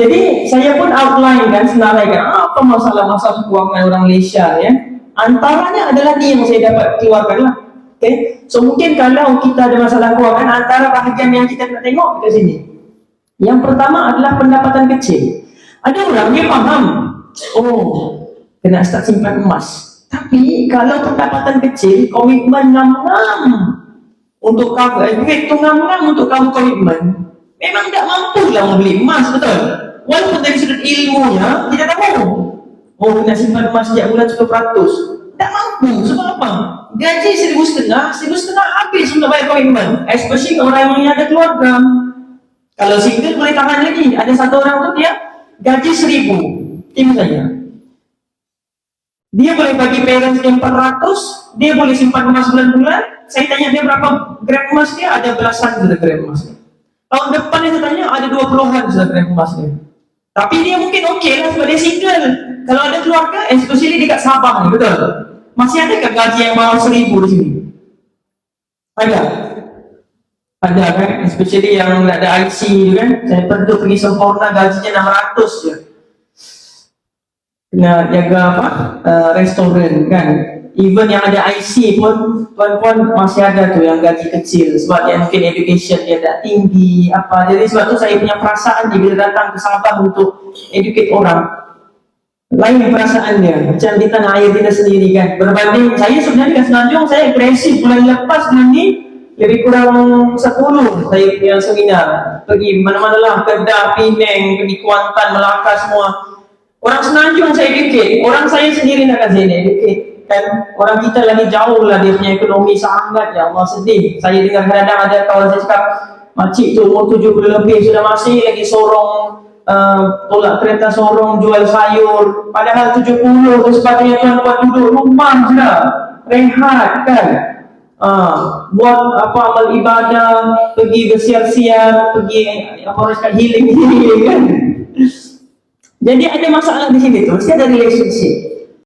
Jadi saya pun outline kan senaraikan apa masalah-masalah keuangan orang Malaysia ya. Antaranya adalah ni yang saya dapat keluarkan lah. Okay. So mungkin kalau kita ada masalah keuangan antara bahagian yang kita nak tengok kat sini. Yang pertama adalah pendapatan kecil. Ada orang dia faham. Oh, kena start simpan emas. Tapi kalau pendapatan kecil, komitmen ngam-ngam untuk eh, duit tu ngam-ngam untuk cover komitmen. Memang tak mampu lah membeli emas, betul? Walaupun dari sudut ilmunya, tidak tahu. Oh, kena simpan emas setiap bulan 10%. Tak mampu, sebab apa? Gaji seribu setengah, seribu setengah habis untuk bayar komitmen. Especially orang yang ada keluarga. Kalau single boleh tahan lagi. Ada satu orang tu dia gaji seribu. Tim saya. Dia boleh bagi parents dia 400, dia boleh simpan emas bulan-bulan. Saya tanya dia berapa gram emas dia, ada belasan juta gram emas. Tahun depan saya tanya, ada 20-an juta gram emas dia. Tapi dia mungkin okey lah sebab dia single. Kalau ada keluarga, especially dekat Sabah ni, betul? Masih ada ke gaji yang bawah seribu di sini? Ada? Ada kan? Especially yang ada IC tu kan? Saya pernah pergi sempurna gajinya 600 je. Kena jaga apa? Uh, restoran kan? Even yang ada IC pun tuan-puan masih ada tu yang gaji kecil. Sebab dia mungkin education dia tak tinggi apa. Jadi sebab tu saya punya perasaan dia bila datang ke Sabah untuk educate orang lain perasaan dia. Macam di tanah air kita sendiri kan. Berbanding saya sebenarnya kat Semenanjung saya agresif bulan lepas bulan ni lebih kurang 10 saya punya seminar. Pergi mana-mana lah Kedah, Penang, pergi Kuantan, Melaka semua. Orang Semenanjung saya educate. Orang saya sendiri nak kasi dia educate kan? Orang kita lagi jauh lah dia punya ekonomi sangat. Ya Allah sedih. Saya dengar kadang-kadang ada kawan saya cakap makcik tu umur 70 lebih sudah masih lagi sorong uh, tolak kereta sorong jual sayur. Padahal 70 tu sebagainya tuan buat duduk rumah sudah. Rehat kan? Uh, buat apa amal ibadah pergi bersiar-siar pergi apa orang cakap healing healing kan? Jadi ada masalah di sini tu. Mesti ada relationship